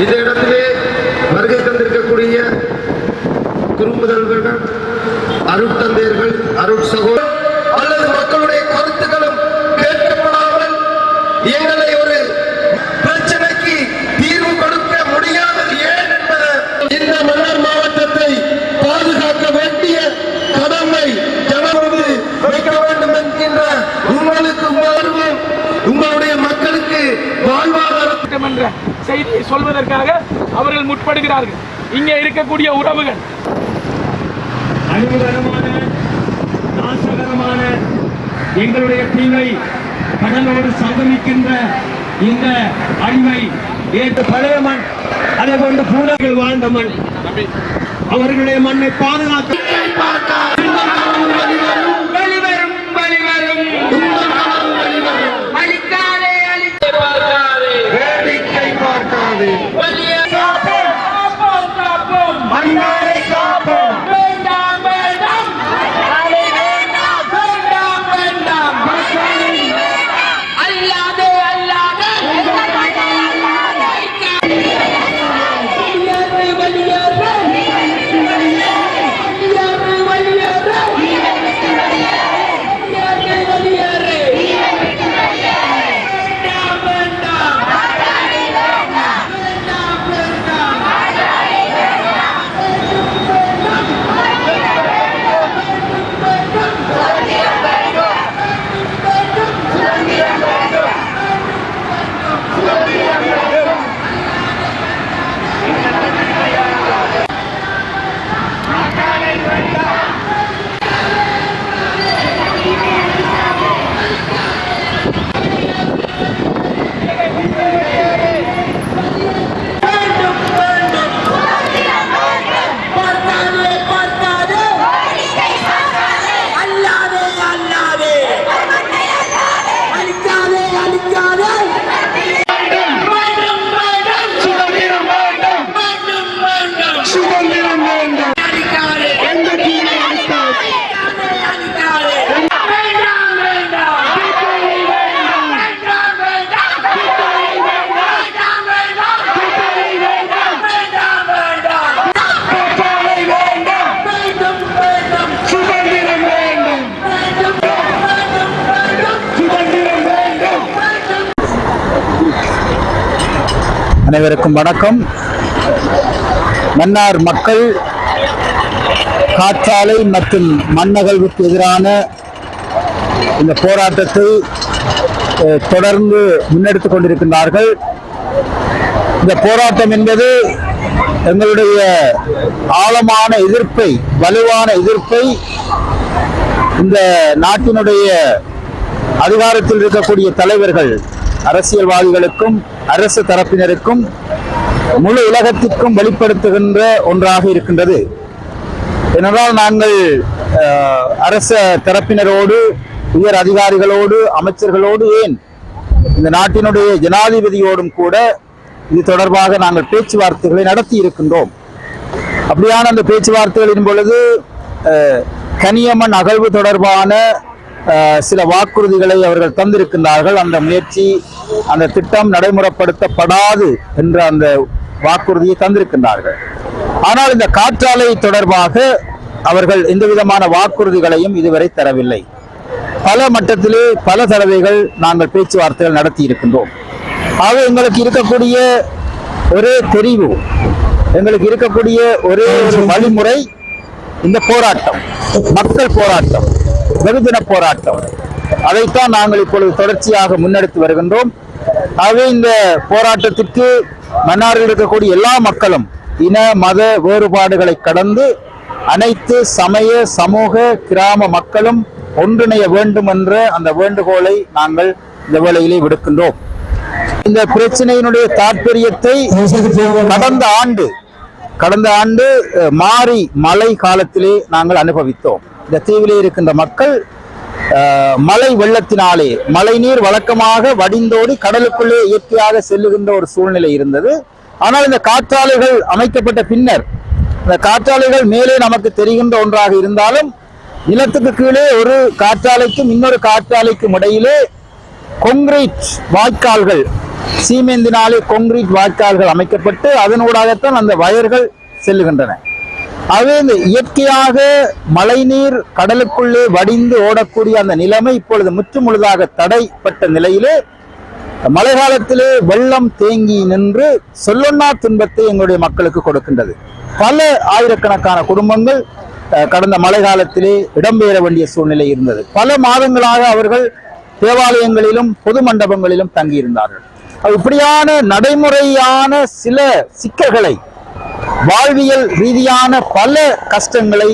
இந்த இடத்திலே வருகை தந்திருக்கக்கூடிய குறும்புதல்வர்கள் அருட்தந்தையர்கள் அருட் சகோதரர் அல்லது என்ற செய்தியை சொல்வதற்காக அவர்கள் முற்படுகிறார்கள். இங்கே இருக்கக்கூடிய உறவுகள். அழிவுகரமான நாசகரமான எங்களுடைய தீவை கடலோடு சங்கமிக்கின்ற இந்த அழிவை ஏற்று பழைய மண் அதே போன்று பூனைகள் வாழ்ந்த மண். அவர்களுடைய மண்ணை பாதுகாக்க அனைவருக்கும் வணக்கம். மன்னார் மக்கள் காற்றாலை மற்றும் மண்ணகழ்வுக்கு எதிரான இந்த போராட்டத்தை தொடர்ந்து முன்னெடுத்துக் கொண்டிருக்கின்றார்கள். இந்த போராட்டம் என்பது எங்களுடைய ஆழமான எதிர்ப்பை வலுவான எதிர்ப்பை இந்த நாட்டினுடைய அதிகாரத்தில் இருக்கக்கூடிய தலைவர்கள் அரசியல்வாதிகளுக்கும் அரசு தரப்பினருக்கும் முழு உலகத்திற்கும் வெளிப்படுத்துகின்ற ஒன்றாக இருக்கின்றது. ஏனென்றால் நாங்கள் அரச தரப்பினரோடு உயர் அதிகாரிகளோடு அமைச்சர்களோடு ஏன் இந்த நாட்டினுடைய ஜனாதிபதியோடும் கூட இது தொடர்பாக நாங்கள் பேச்சுவார்த்தைகளை நடத்தி இருக்கின்றோம். அப்படியான அந்த பேச்சுவார்த்தைகளின் பொழுது கனியம்மன் அகழ்வு தொடர்பான சில வாக்குறுதிகளை அவர்கள் தந்திருக்கின்றார்கள். அந்த முயற்சி அந்த திட்டம் நடைமுறைப்படுத்தப்படாது என்ற அந்த வாக்குறுதியை தந்திருக்கின்றார்கள். ஆனால் இந்த காற்றாலை தொடர்பாக அவர்கள் எந்த விதமான வாக்குறுதிகளையும் இதுவரை தரவில்லை. பல மட்டத்திலே பல தடவைகள் நாங்கள் பேச்சுவார்த்தைகள் நடத்தி இருக்கின்றோம். ஆக எங்களுக்கு இருக்கக்கூடிய ஒரே தெரிவு எங்களுக்கு இருக்கக்கூடிய ஒரே ஒரு வழிமுறை இந்த போராட்டம் மக்கள் போராட்டம். வெகுஜன போராட்டம். அதைத்தான் நாங்கள் இப்பொழுது தொடர்ச்சியாக முன்னெடுத்து வருகின்றோம். ஆகவே இந்த போராட்டத்திற்கு மன்னாரில் இருக்கக்கூடிய எல்லா மக்களும் இன மத வேறுபாடுகளை கடந்து அனைத்து சமய சமூக கிராம மக்களும் ஒன்றிணைய வேண்டும் என்ற அந்த வேண்டுகோளை நாங்கள் இந்த வேளையிலே விடுக்கின்றோம். இந்த பிரச்சனையினுடைய தாற்பயத்தை கடந்த ஆண்டு கடந்த ஆண்டு மாறி மழை காலத்திலே நாங்கள் அனுபவித்தோம். இந்த தீவிலே இருக்கின்ற மக்கள் மழை வெள்ளத்தினாலே மழை நீர் வழக்கமாக வடிந்தோடி கடலுக்குள்ளே இயற்கையாக செல்லுகின்ற ஒரு சூழ்நிலை இருந்தது. ஆனால் இந்த காற்றாலைகள் அமைக்கப்பட்ட பின்னர் இந்த காற்றாலைகள் மேலே நமக்கு தெரிகின்ற ஒன்றாக இருந்தாலும் நிலத்துக்கு கீழே ஒரு காற்றாலைக்கும் இன்னொரு காற்றாலைக்கும் இடையிலே கொங்கிரீட் வாய்க்கால்கள் சீமேந்தினாலே கொங்கிரீட் வாய்க்கால்கள் அமைக்கப்பட்டு அதனூடாகத்தான் அந்த வயர்கள் செல்லுகின்றன. அது இந்த இயற்கையாக மழைநீர் கடலுக்குள்ளே வடிந்து ஓடக்கூடிய அந்த நிலைமை இப்பொழுது முற்றுமுழுதாக தடைப்பட்ட நிலையிலே மழை காலத்திலே வெள்ளம் தேங்கி நின்று சொல்லொன்னா துன்பத்தை எங்களுடைய மக்களுக்கு கொடுக்கின்றது. பல ஆயிரக்கணக்கான குடும்பங்கள் கடந்த மழை காலத்திலே இடம்பெயர வேண்டிய சூழ்நிலை இருந்தது. பல மாதங்களாக அவர்கள் தேவாலயங்களிலும் பொது மண்டபங்களிலும் தங்கியிருந்தார்கள். அது இப்படியான நடைமுறையான சில சிக்கல்களை வாழ்வியல் ரீதியான பல கஷ்டங்களை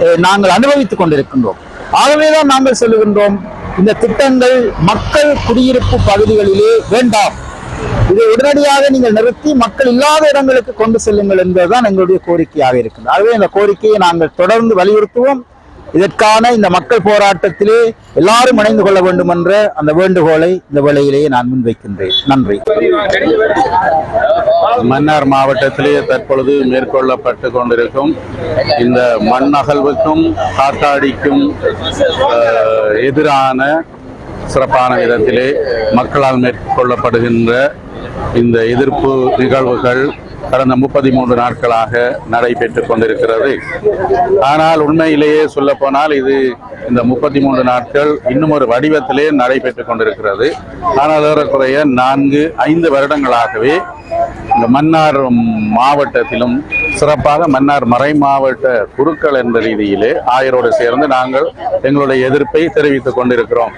அஹ், நாங்கள் அனுபவித்துக் கொண்டிருக்கின்றோம். ஆகவேதான் நாங்கள் சொல்லுகின்றோம் இந்த திட்டங்கள் மக்கள் குடியிருப்பு பகுதிகளிலே வேண்டாம். இதை உடனடியாக நீங்கள் நிறுத்தி மக்கள் இல்லாத இடங்களுக்கு கொண்டு செல்லுங்கள் என்பதுதான் எங்களுடைய கோரிக்கையாக இருக்கின்றது. ஆகவே இந்த கோரிக்கையை நாங்கள் தொடர்ந்து வலியுறுத்துவோம். இதற்கான இந்த மக்கள் போராட்டத்திலே எல்லாரும் இணைந்து கொள்ள வேண்டும் என்ற அந்த வேண்டுகோளை இந்த வேளையிலேயே நான் முன்வைக்கின்றேன். நன்றி. மன்னார் மாவட்டத்திலே தற்பொழுது மேற்கொள்ளப்பட்டு கொண்டிருக்கும் இந்த மண் அகழ்வுக்கும் காத்தாடிக்கும் எதிரான சிறப்பான விதத்திலே மக்களால் மேற்கொள்ளப்படுகின்ற இந்த எதிர்ப்பு நிகழ்வுகள் கடந்த முப்பத்தி மூன்று நாட்களாக நடைபெற்றுக் கொண்டிருக்கிறது. ஆனால் உண்மையிலேயே சொல்லப்போனால் இது இந்த முப்பத்தி மூன்று நாட்கள் இன்னும் ஒரு வடிவத்திலே நடைபெற்றுக் கொண்டிருக்கிறது. ஆனால் ஏறக்குறைய நான்கு ஐந்து வருடங்களாகவே இந்த மன்னார் மாவட்டத்திலும் சிறப்பாக மன்னார் மறை மாவட்ட குருக்கள் என்ற ரீதியிலே ஆயரோடு சேர்ந்து நாங்கள் எங்களுடைய எதிர்ப்பை தெரிவித்துக் கொண்டிருக்கிறோம்.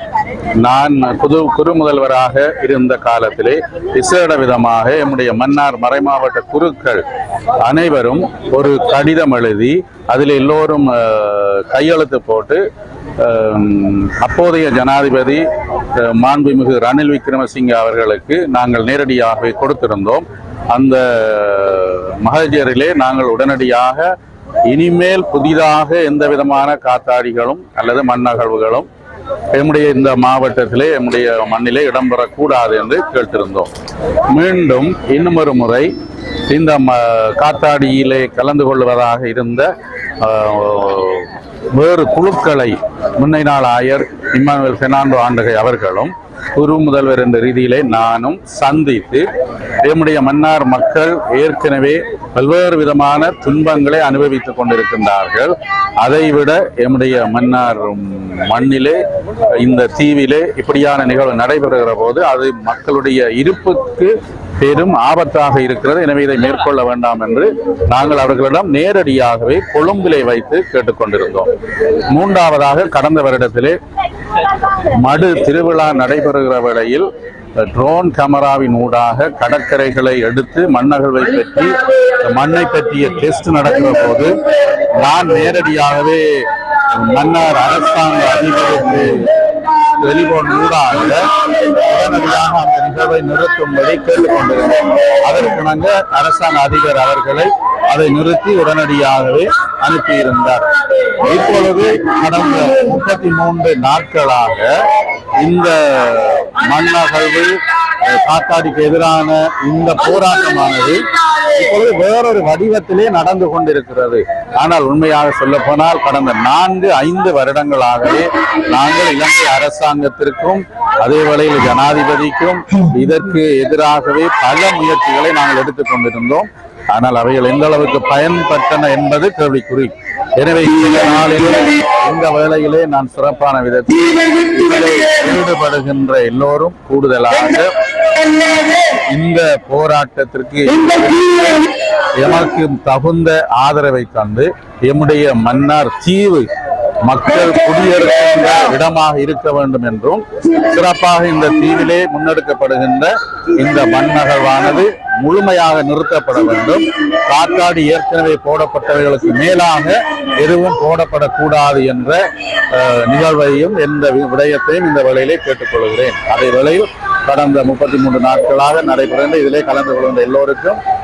நான் புது குரு முதல்வராக இருந்த காலத்திலே விசேட விதமாக எம்முடைய மன்னார் மறை மாவட்ட குருக்கள் அனைவரும் ஒரு கடிதம் எழுதி அதில் எல்லோரும் கையெழுத்து போட்டு அப்போதைய ஜனாதிபதி மாண்புமிகு ரணில் விக்ரமசிங்க அவர்களுக்கு நாங்கள் நேரடியாகவே கொடுத்திருந்தோம். அந்த மகஜரிலே நாங்கள் உடனடியாக இனிமேல் புதிதாக எந்த விதமான காத்தாடிகளும் அல்லது மண்ணகழ்வுகளும் எம்முடைய இந்த மாவட்டத்திலே எம்முடைய மண்ணிலே இடம்பெறக்கூடாது என்று கேட்டிருந்தோம். மீண்டும் இன்னும் ஒரு முறை இந்த ம காத்தாடியிலே கலந்து கொள்வதாக இருந்த வேறு குழுக்களை முன்னை நாள் ஆயர் இம்மானுவேல் பெர்னாண்டோ ஆண்டகை அவர்களும் குரு முதல்வர் என்ற ரீதியிலே நானும் சந்தித்து நம்முடைய மன்னார் மக்கள் ஏற்கனவே பல்வேறு விதமான துன்பங்களை அனுபவித்துக் கொண்டிருக்கின்றார்கள். அதைவிட எம்முடைய மன்னார் மண்ணிலே இந்த தீவிலே இப்படியான நிகழ்வு நடைபெறுகிற போது அது மக்களுடைய இருப்புக்கு பெரும் ஆபத்தாக இருக்கிறது. எனவே இதை மேற்கொள்ள வேண்டாம் என்று நாங்கள் அவர்களிடம் நேரடியாகவே கொழும்பிலே வைத்து கேட்டுக்கொண்டிருந்தோம். மூன்றாவதாக கடந்த வருடத்திலே மடு திருவிழா நடைபெறுகிற வேளையில் ட்ரோன் கேமராவின் ஊடாக கடற்கரைகளை எடுத்து மண்ணகழ்வை பற்றி மண்ணை பற்றிய டெஸ்ட் நடக்கிற போது நான் நேரடியாகவே மன்னர் அரசாங்க அதிபருக்கு டெலிபோன் ஊடாக உடனடியாக அந்த நிகழ்வை நிறுத்தும்படி கேட்டுக்கொண்டிருந்தேன் அதற்கிணங்க அரசாங்க அதிபர் அவர்களை அதை நிறுத்தி உடனடியாகவே அனுப்பியிருந்தார். இப்பொழுது கடந்த முப்பத்தி மூன்று நாட்களாக இந்த மண்ணகழ்வு காத்தாடிக்கு எதிரான இந்த போராட்டமானது இப்பொழுது வேறொரு வடிவத்திலே நடந்து கொண்டிருக்கிறது. ஆனால் உண்மையாக சொல்ல போனால் கடந்த நான்கு ஐந்து வருடங்களாகவே நாங்கள் இலங்கை அரசாங்கத்திற்கும் அதே வேளையில் ஜனாதிபதிக்கும் இதற்கு எதிராகவே பல முயற்சிகளை நாங்கள் எடுத்துக் கொண்டிருந்தோம். ஆனால் அவைகள் எந்த அளவுக்கு பயன்பட்டன என்பது கேள்விக்குறி. எனவே இந்த நாளிலே இந்த வேளையிலே நான் சிறப்பான விதத்தில் ஈடுபடுகின்ற எல்லோரும் கூடுதலாக இந்த போராட்டத்திற்கு எமக்கு தகுந்த ஆதரவை தந்து எம்முடைய மன்னார் தீவு மக்கள் குடியேறுகின்ற இடமாக இருக்க வேண்டும் என்றும் சிறப்பாக இந்த தீவிலே முன்னெடுக்கப்படுகின்ற இந்த மண்ணகழ்வானது முழுமையாக நிறுத்தப்பட வேண்டும். காற்றாடி ஏற்கனவே போடப்பட்டவைகளுக்கு மேலாக எதுவும் போடப்படக்கூடாது என்ற அஹ், நிகழ்வையும் எந்த வி- விடயத்தையும் இந்த வேளையிலே கேட்டுக்கொள்கிறேன். அதே வேளையில் கடந்த முப்பத்தி மூன்று நாட்களாக நடைபெறுகின்ற இதிலே கலந்து கொள்கின்ற எல்லோருக்கும்